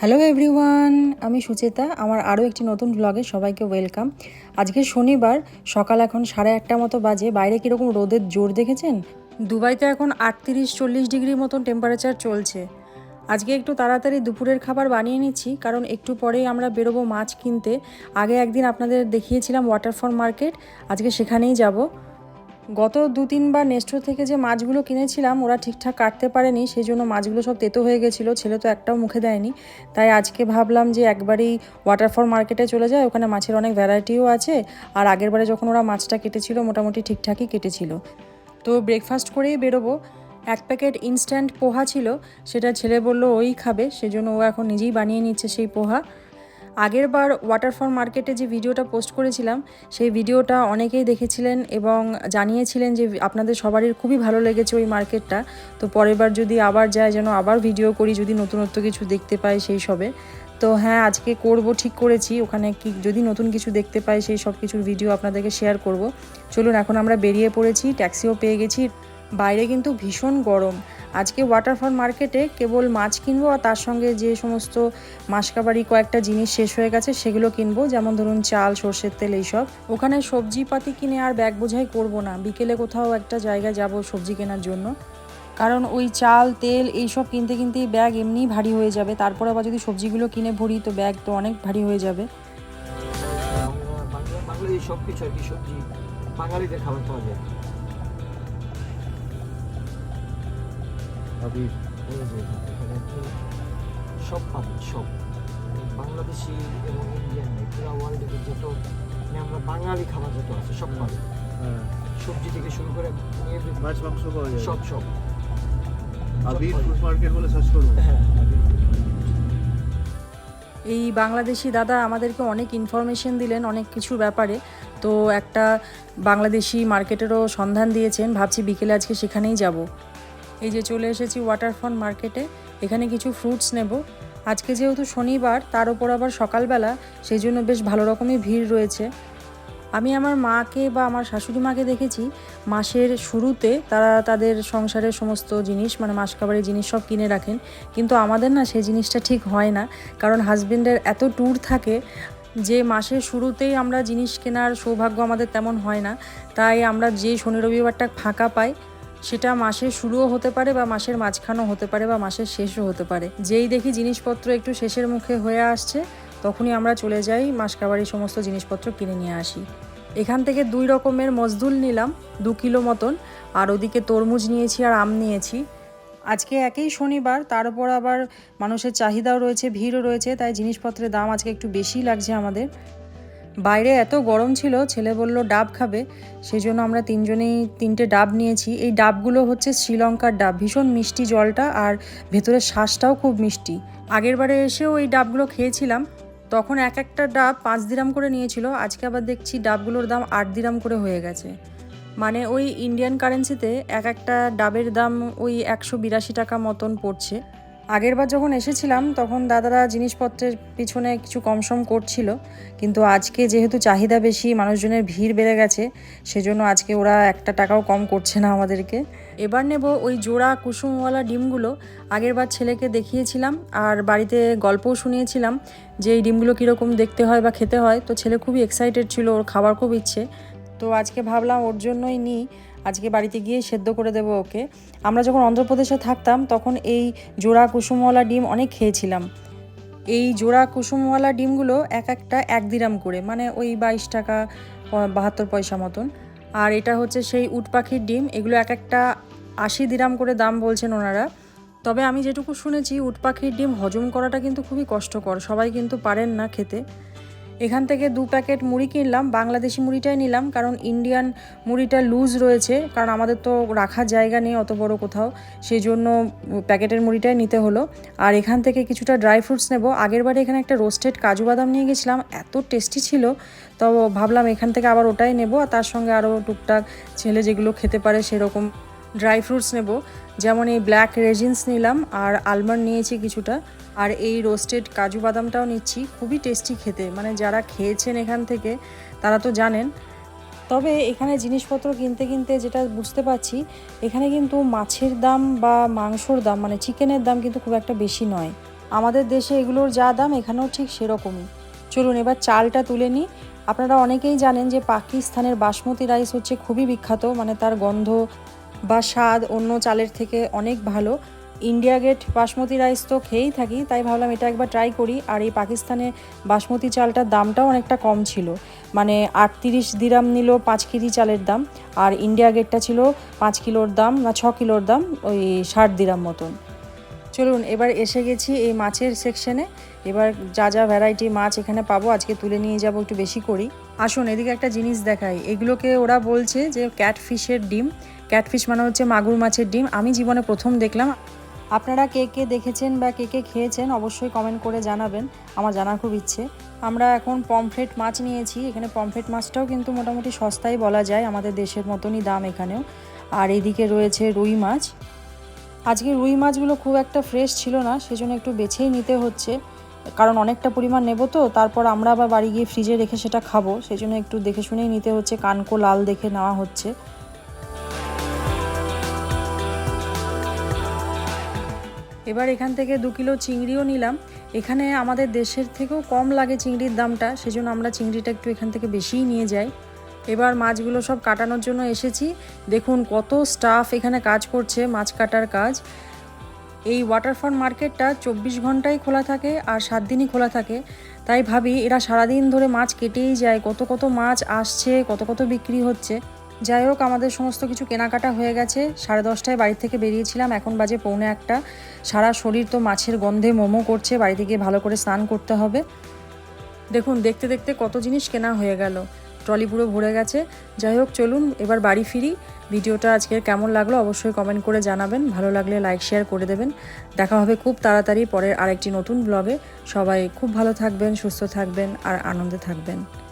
Hello everyone আমি সুচেতা। আমার আরও একটি নতুন ব্লগে সবাইকে ওয়েলকাম আজকে শনিবার, সকাল এখন সাড়ে আটটা মতো বাজে। বাইরে কীরকম রোদের জোর দেখেছেন? দুবাইতে এখন আটত্রিশ, চল্লিশ ডিগ্রি মতন টেম্পারেচার চলছে। আজকে একটু তাড়াতাড়ি দুপুরের খাবার বানিয়ে নিচ্ছি, কারণ একটু পরেই আমরা বেরোবো মাছ কিনতে। আগে একদিন আপনাদের দেখিয়েছিলাম ওয়াটারফল মার্কেট আজকে সেখানেই যাব। গত দু তিনবার নেস্টো থেকে যে মাছগুলো কিনেছিলাম, ওরা ঠিকঠাক কাটতে পারেনি সেই জন্য মাছগুলো সব তেতো হয়ে গেছিল, ছেলে তো একটাও মুখে দেয়নি। তাই আজকে ভাবলাম যে একবারেই ওয়াটারফল মার্কেটে চলে যায় ওখানে মাছের অনেক ভ্যারাইটিও আছে, আর আগেরবারে যখন ওরা মাছটা কেটেছিল, মোটামুটি ঠিকঠাকই কেটেছিল। তো ব্রেকফাস্ট করেই বেরোবো। এক প্যাকেট ইনস্ট্যান্ট পোহা ছিল, সেটা ছেলে বলল, ওই খাবে। সেজন্য ও এখন নিজেই বানিয়ে নিচ্ছে সেই পোহা। আগের বার ওয়াটারফল মার্কেটে যে ভিডিওটা পোস্ট করেছিলাম, সেই ভিডিওটা অনেকেই দেখেছিলেন এবং জানিয়েছিলেন যে আপনাদের সবারই খুবই ভালো লেগেছে ওই মার্কেটটা। তো পরের বার যদি আবার যায় যেন আবার ভিডিও করি, যদি নতুনত্ব কিছু দেখতে পাই সেই সবে। তো হ্যাঁ আজকে করব, ঠিক করেছি। ওখানে কি, যদি নতুন কিছু দেখতে পাই সেই সব কিছুর ভিডিও আপনাদেরকে শেয়ার করব। চলুন, এখন আমরা বেরিয়ে পড়েছি ট্যাক্সিও পেয়ে গেছি। বাইরে কিন্তু ভীষণ গরম। আজকে ওয়াটারফল মার্কেটে কেবল মাছ কিনবো আর তার সঙ্গে যে সমস্ত মাসকাবাড়ি কয়েকটা জিনিস শেষ হয়ে গেছে সেগুলো কিনবো, যেমন ধরুন চাল, সর্ষের তেল এইসব। ওখানে সবজিপাতি কিনে আর ব্যাগ বোঝাই করব না। বিকেলে কোথাও একটা জায়গায় যাব সবজি কেনার জন্য। কারণ ওই চাল, তেল এইসব কিনতে কিনতেই ব্যাগ এমনিই ভারী হয়ে যাবে। তারপর আবার যদি সবজিগুলো কিনে ভরি, তো ব্যাগ তো অনেক ভারী হয়ে যাবে। আর কি সবজি, বাঙালিদের খাবার পাওয়া যায়। সব পাবেন সব। বাংলাদেশি এবং ইন্ডিয়ান পুরো ওয়ার্ল্ডের যত মানে আমরা বাঙালি খাবার যত আছে সব পাবেন হ্যাঁ। সবজি থেকে শুরু করে মাছ মাংস পাওয়া যায়। সব সব। আবির ফুড মার্কেট বলে সার্চ করব হ্যাঁ এই বাংলাদেশি দাদা আমাদেরকে অনেক ইনফরমেশন দিলেন অনেক কিছুর ব্যাপারে। তো একটা বাংলাদেশি মার্কেটেরও সন্ধান দিয়েছেন ভাবছি বিকেলে আজকে সেখানেই যাব। এই যে চলে এসেছি ওয়াটারফ্রন্ট মার্কেটে এখানে কিছু ফ্রুটস নেব। আজকে যেহেতু শনিবার, তার উপর আবার সকালবেলা, সেই জন্য বেশ ভালো রকমই ভিড় রয়েছে। আমি আমার মাকে বা আমার শাশুড়ি মাকে দেখেছি, মাসের শুরুতে তারা তাদের সংসারের সমস্ত জিনিস মানে মাসকাবারের জিনিস সব কিনে রাখেন। কিন্তু আমাদের না সেই জিনিসটা ঠিক হয় না, কারণ হাজবেন্ডের এত ট্যুর থাকে যে মাসের শুরুতেই আমরা জিনিস কেনার সৌভাগ্য আমাদের তেমন হয় না। তাই আমরা যে শনি রবিবারটা ফাঁকা পাই সেটা মাসের শুরুও হতে পারে বা মাসের মাঝখানও হতে পারে বা মাসের শেষও হতে পারে। যেই দেখি জিনিসপত্র একটু শেষের মুখে হয়ে আসছে, তখনই আমরা চলে যাই মাসকাবারির সমস্ত জিনিসপত্র কিনে নিয়ে আসি। এখান থেকে দুই রকমের মজদুল নিলাম, দু কিলো মতন। আর ওদিকে তরমুজ নিয়েছি আর আম নিয়েছি। আজকে একই শনিবার, তার উপর আবার মানুষের চাহিদাও রয়েছে, ভিড়ও রয়েছে, তাই জিনিসপত্রের দাম আজকে একটু বেশি লাগছে আমাদের। বাইরে এত গরম ছিল, ছেলে বলল, ডাব খাবে। সেই জন্য আমরা তিনজনেই তিনটে ডাব নিয়েছি। এই ডাবগুলো হচ্ছে শ্রীলঙ্কার ডাব, ভীষণ মিষ্টি জলটা আর ভেতরের শ্বাসটাও খুব মিষ্টি। আগেরবারে এসেও এই ডাবগুলো খেয়েছিলাম, তখন এক একটা ডাব পাঁচ দিরাম করে নিয়েছিল, আজকে আবার দেখছি ডাবগুলোর দাম আট দিরাম করে হয়ে গেছে। মানে ওই ইন্ডিয়ান কারেন্সিতে এক একটা ডাবের দাম ওই একশো বিরাশি টাকা মতন পড়ছে। আগেরবার যখন এসেছিলাম, তখন দাদারা জিনিসপত্রের পিছনে কিছু কমসম করছিল। কিন্তু আজকে যেহেতু চাহিদা বেশি, মানুষজনের ভিড় বেড়ে গেছে, সেজন্য আজকে ওরা একটা টাকাও কম করছে না আমাদেরকে। এবার নেব ওই জোড়া কুসুমওয়ালা ডিমগুলো। আগেরবার ছেলেকে দেখিয়েছিলাম আর বাড়িতে গল্পও শুনিয়েছিলাম যে এই ডিমগুলো কীরকম দেখতে হয় বা খেতে হয়। তো ছেলে খুবই এক্সাইটেড ছিল, ওর খাবার খুব ইচ্ছে। তো আজকে ভাবলাম ওর জন্যই নিই। আজকে বাড়িতে গিয়ে সেদ্ধ করে দেবো ওকে। আমরা যখন অন্ধ্রপ্রদেশে থাকতাম, তখন এই জোড়া কুসুমওয়ালা ডিম অনেক খেয়েছিলাম। এই জোড়া কুসুমওয়ালা ডিমগুলো এক একটা এক দিরাম করে মানে ওই বাইশ টাকা বাহাত্তর পয়সা মতন। আর এটা হচ্ছে সেই উট পাখির ডিম, এগুলো এক একটা আশি দিরাম করে দাম বলছেন ওনারা। তবে আমি যেটুকু শুনেছি, উট পাখির ডিম হজম করাটা কিন্তু খুবই কষ্টকর, সবাই কিন্তু পারেন না খেতে। এখান থেকে দু প্যাকেট মুড়ি কিনলাম, বাংলাদেশি মুড়িটাই নিলাম, কারণ ইন্ডিয়ান মুড়িটা লুজ রয়েছে, কারণ আমাদের তো রাখার জায়গা নেই অত বড় কোথাও সেই জন্য প্যাকেটের মুড়িটাই নিতে হলো। আর এখান থেকে কিছুটা ড্রাই ফ্রুটস নেব। আগেরবারে এখানে একটা রোস্টেড কাজু বাদাম নিয়ে গেছিলাম, এত টেস্টি ছিল, তো ভাবলাম এখান থেকে আবার ওটাই নেব, আর তার সঙ্গে আরও টুকটাক ছেলে যেগুলো খেতে পারে সেরকম ড্রাই ফ্রুটস নেব। যেমন এই ব্ল্যাক রেজিন্স নিলাম আর আলমন্ড নিয়েছি কিছুটা। আর এই রোস্টেড কাজু বাদামটাও নিচ্ছি, খুবই টেস্টি খেতে। মানে যারা খেয়েছেন এখান থেকে, তারা তো জানেন। তবে এখানে জিনিসপত্র কিনতে কিনতে যেটা বুঝতে পারছি, এখানে কিন্তু মাছের দাম বা মাংসর দাম মানে চিকেনের দাম কিন্তু খুব একটা বেশি নয়। আমাদের দেশে এগুলোর যা দাম, এখানেও ঠিক সেরকমই। চলুন, এবার চালটা তুলে নিই। আপনারা অনেকেই জানেন যে পাকিস্তানের বাসমতি রাইস হচ্ছে খুবই বিখ্যাত মানে তার গন্ধ বা স্বাদ অন্য চালের থেকে অনেক ভালো। ইন্ডিয়া গেট বাসমতি রাইস তো খেয়েই থাকি, তাই ভাবলাম এটা একবার ট্রাই করি। আর এই পাকিস্তানে বাসমতি চালটার দামটাও অনেকটা কম ছিল। মানে আটত্রিশ দিরাম নিল পাঁচ কেজি চালের দাম, আর ইন্ডিয়া গেটটা ছিল পাঁচ কিলোর দাম না ছ কিলোর দাম, ওই ষাট দিরাম মতন। চলুন, এবার এসে গেছি এই মাছের সেকশনে এবার যা যা ভ্যারাইটি মাছ এখানে পাবো, আজকে তুলে নিয়ে যাব একটু বেশি করি আসুন, এদিকে একটা জিনিস দেখাই। এগুলোকে ওরা বলছে যে ক্যাটফিশের ডিম। ক্যাটফিশ মানে হচ্ছে মাগুর মাছের ডিম। আমি জীবনে প্রথম দেখলাম। আপনারা কে কে দেখেছেন বা কে কে খেয়েছেন অবশ্যই কমেন্ট করে জানাবেন। আমার জানার খুব ইচ্ছে। আমরা এখন পমফ্রেট মাছ নিয়েছি। এখানে পমফ্রেট মাছটাও কিন্তু মোটামুটি সস্তাই বলা যায়। আমাদের দেশের মতনই দাম এখানেও। আর এদিকে রয়েছে রুই মাছ। আজকে রুই মাছগুলো খুব একটা ফ্রেশ ছিল না, সেজন্য একটু বেছেই নিতে হচ্ছে। কারণ অনেকটা পরিমাণ নেব তো, তারপর আমরা আবার বাড়ি গিয়ে ফ্রিজে রেখে সেটা খাব। সেই জন্য একটু দেখে শুনেই নিতে হচ্ছে। কানকো লাল দেখে নেওয়া হচ্ছে। এবার এখান থেকে দু কিলো চিংড়িও নিলাম। এখানে আমাদের দেশের থেকেও কম লাগে চিংড়ির দামটা, সেজন্য আমরা চিংড়িটা একটু এখান থেকে বেশিই নিয়ে যাই। এবার মাছগুলো সব কাটানোর জন্য এসেছি। দেখুন কত স্টাফ এখানে কাজ করছে, মাছ কাটার কাজ। এই ওয়াটারফ্রন্ট মার্কেটটা চব্বিশ ঘন্টাই খোলা থাকে আর সাত দিনই খোলা থাকে। তাই ভাবি এরা সারাদিন ধরে মাছ কেটেই যায়। কত কত মাছ আসছে, কত কত বিক্রি হচ্ছে। যাই হোক, আমাদের সমস্ত কিছু কেনাকাটা হয়ে গেছে। সাড়ে দশটায় বাড়ি থেকে বেরিয়েছিলাম, এখন বাজে পৌনে একটা। সারা শরীর তো মাছের গন্ধে মোমো করছে, বাড়িতে গিয়ে ভালো করে স্নান করতে হবে। দেখুন, দেখতে দেখতে কত জিনিস কেনা হয়ে গেল। ট্রলি পুরো ভরে গেছে। যাই হোক, চলুন এবার বাড়ি ফিরি। ভিডিওটা আজকের কেমন লাগল অবশ্যই কমেন্ট করে জানাবেন। ভালো লাগলে লাইক শেয়ার করে দেবেন। দেখা হবে খুব তাড়াতাড়ি পরের আরেকটি নতুন ব্লগে সবাই খুব ভালো থাকবেন, সুস্থ থাকবেন, আর আনন্দে থাকবেন।